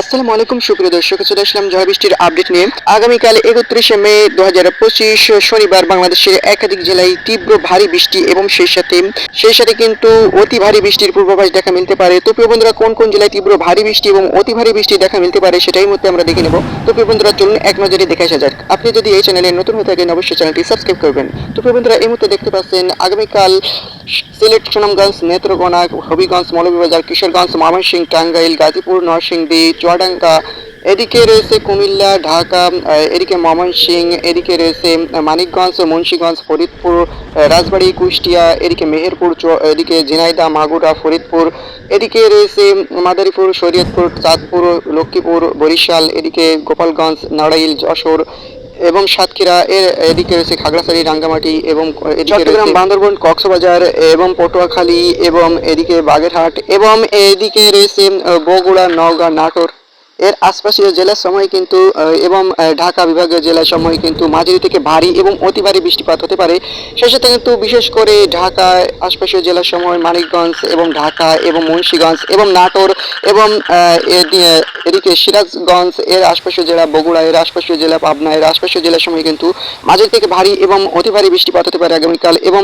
আসসালামু আলাইকুম, সুপ্রিয় দর্শক, চলে আসলাম ঝড় বৃষ্টির আপডেট নিয়ে। আগামীকাল একত্রিশে মে দু হাজার পঁচিশ, শনিবার বাংলাদেশের একাধিক জেলায় তীব্র ভারী বৃষ্টি এবং সেই সাথে সেই সাথে কিন্তু অতি ভারী বৃষ্টির পূর্বাভাস দেখা মিলতে পারে। তো প্রিয় বন্ধুরা, কোন কোন জেলায় তীব্র ভারী বৃষ্টি এবং অতি ভারী বৃষ্টি দেখা মিলতে পারে সেটাই মধ্যে আমরা দেখে নেব। তো প্রিয় বন্ধুরা, চলুন এক নজরে দেখে আসা যাক। আপনি যদি এই চ্যানেলে নতুন হয়ে থাকেন, অবশ্যই চ্যানেলটি সাবস্ক্রাইব করবেন। তো প্রিয় বন্ধুরা, এই মুহূর্তে দেখতে পাচ্ছেন, আগামীকাল সিলেট সুনামগঞ্জ নেত্রকোনা হবিগঞ্জ, মৌলভীবাজার, কিশোরগঞ্জ, ময়মনসিংহ, টাঙ্গাইল, গাজীপুর, নরসিংদী, চুয়াডাঙ্গা। এদিকে রয়েছে কুমিল্লা, ঢাকা এদিকে ময়মনসিংহ, এদিকে রয়েছে মানিকগঞ্জ, মুন্সীগঞ্জ, ফরিদপুর রাজবাড়ী, কুষ্টিয়া, এদিকে মেহেরপুর এদিকে ঝিনাইদহ, মাগুরা, ফরিদপুর। এদিকে রয়েছে মাদারীপুর, শরীয়তপুর, চাঁদপুর, লক্ষ্মীপুর, বরিশাল, এদিকে গোপালগঞ্জ, নাড়াইল, যশোর। এবং সাতক্ষীরা এর এদিকে রয়েছে খাগড়াছড়ি রাঙ্গামাটি এবং চট্টগ্রাম বান্দরবন কক্সবাজার এবং পটুয়াখালী এবং এদিকে বাগেরহাট এবং এদিকে রয়েছে বগুড়া নওগাঁ নাটোর। এর আশপাশীয় জেলার সময় কিন্তু এবং ঢাকা বিভাগীয় জেলার সময় কিন্তু মাঝারি থেকে ভারী এবং অতি ভারী বৃষ্টিপাত হতে পারে। সেই সাথে কিন্তু বিশেষ করে ঢাকা আশপাশীয় জেলার সময় মানিকগঞ্জ এবং ঢাকা এবং মুন্সীগঞ্জ এবং নাটোর এবং এদিকে সিরাজগঞ্জ, এর আশপাশীয় জেলা বগুড়া, এর আশপাশীয় জেলা পাবনা, এর আশপাশীয় জেলার সময় কিন্তু মাঝারি থেকে ভারী এবং অতি ভারী বৃষ্টিপাত হতে পারে আগামীকাল এবং